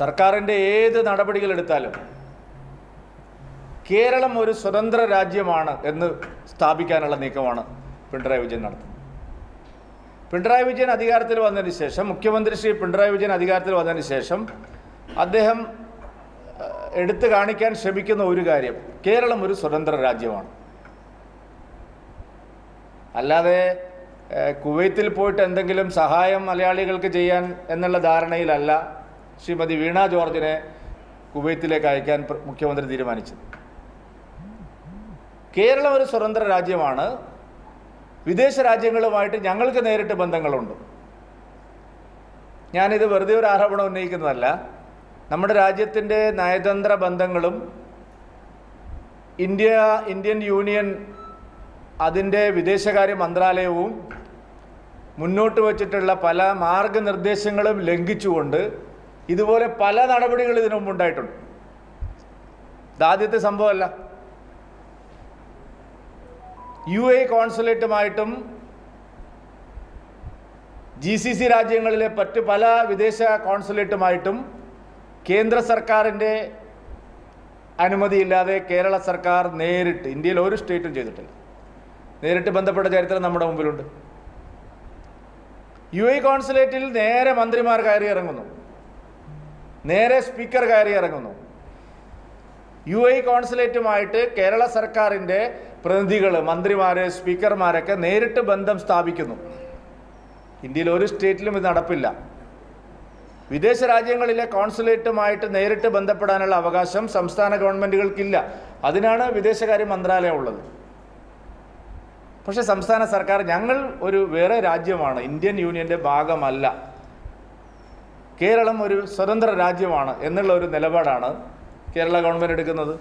സർക്കാരിന്റെ ഏത് നടപടികൾ എടുത്താലും കേരളം ഒരു സ്വതന്ത്ര രാജ്യമാണ് എന്ന് സ്ഥാപിക്കാനുള്ള നീക്കമാണ് പിണറായി വിജയൻ നടത്തുന്നത്. പിണറായി വിജയൻ അധികാരത്തിൽ വന്നതിന് ശേഷം മുഖ്യമന്ത്രി ശ്രീ പിണറായി വിജയൻ അധികാരത്തിൽ വന്നതിന് ശേഷം അദ്ദേഹം എടുത്തു കാണിക്കാൻ ശ്രമിക്കുന്ന ഒരു കാര്യം കേരളം ഒരു സ്വതന്ത്ര രാജ്യമാണ്. അല്ലാതെ കുവൈത്തിൽ പോയിട്ട് എന്തെങ്കിലും സഹായം മലയാളികൾക്ക് ചെയ്യാൻ എന്നുള്ള ധാരണയിലല്ല ശ്രീമതി വീണ ജോർജിനെ കുവൈത്തിലേക്ക് അയക്കാൻ മുഖ്യമന്ത്രി തീരുമാനിച്ചത് കേരളം ഒരു സ്വതന്ത്ര രാജ്യമാണ്. വിദേശ രാജ്യങ്ങളുമായിട്ട് ഞങ്ങൾക്ക് നേരിട്ട് ബന്ധങ്ങളുണ്ട്. ഞാനിത് വെറുതെ ഒരു ആരോപണം ഉന്നയിക്കുന്നതല്ല. നമ്മുടെ രാജ്യത്തിന്റെ നയതന്ത്ര ബന്ധങ്ങളും ഇന്ത്യ ഇന്ത്യൻ യൂണിയൻ അതിന്റെ വിദേശകാര്യ മന്ത്രാലയവും മുന്നോട്ട് വച്ചിട്ടുള്ള പല മാർഗനിർദ്ദേശങ്ങളും ലംഘിച്ചുകൊണ്ട് ഇതുപോലെ പല നടപടികൾ ഇതിനു മുമ്പ് ഉണ്ടായിട്ടുണ്ട് ഇതാദ്യത്തെ സംഭവമല്ല. യു എ കോൺസുലേറ്റുമായിട്ടും ജി സി സി രാജ്യങ്ങളിലെ മറ്റ് പല വിദേശ കോൺസുലേറ്റുമായിട്ടും കേന്ദ്ര സർക്കാരിന്റെ അനുമതിയില്ലാതെ കേരള സർക്കാർ നേരിട്ട് ഇന്ത്യയിൽ ഒരു സ്റ്റേറ്റും ചെയ്തിട്ടില്ല. നേരിട്ട് ബന്ധപ്പെട്ട ചരിത്രം നമ്മുടെ മുമ്പിലുണ്ട്. യു എ കോൺസുലേറ്റിൽ നേരെ മന്ത്രിമാർ കയറി ഇറങ്ങുന്നു. നേരെ സ്പീക്കർ കയറി ഇറങ്ങുന്നു. യു എ കോൺസുലേറ്റുമായിട്ട് കേരള സർക്കാരിന്റെ പ്രതിനിധികൾ മന്ത്രിമാർ സ്പീക്കർമാരൊക്കെ നേരിട്ട് ബന്ധം സ്ഥാപിക്കുന്നു. ഇന്ത്യയിൽ ഒരു സ്റ്റേറ്റിലും ഇത് നടപ്പില്ല. വിദേശ രാജ്യങ്ങളിലെ കോൺസുലേറ്റുമായിട്ട് നേരിട്ട് ബന്ധപ്പെടാനുള്ള അവകാശം സംസ്ഥാന ഗവൺമെന്റുകൾക്കില്ല അതിനാണ് വിദേശകാര്യ മന്ത്രാലയം ഉള്ളത്. പക്ഷേ സംസ്ഥാന സർക്കാർ ഞങ്ങൾ ഒരു വേറെ രാജ്യമാണ് ഇന്ത്യൻ യൂണിയന്റെ ഭാഗമല്ല. കേരളം ഒരു സ്വതന്ത്ര രാജ്യമാണ് എന്നുള്ള ഒരു നിലപാടാണ് കേരള ഗവൺമെന്റ് എടുക്കുന്നത്.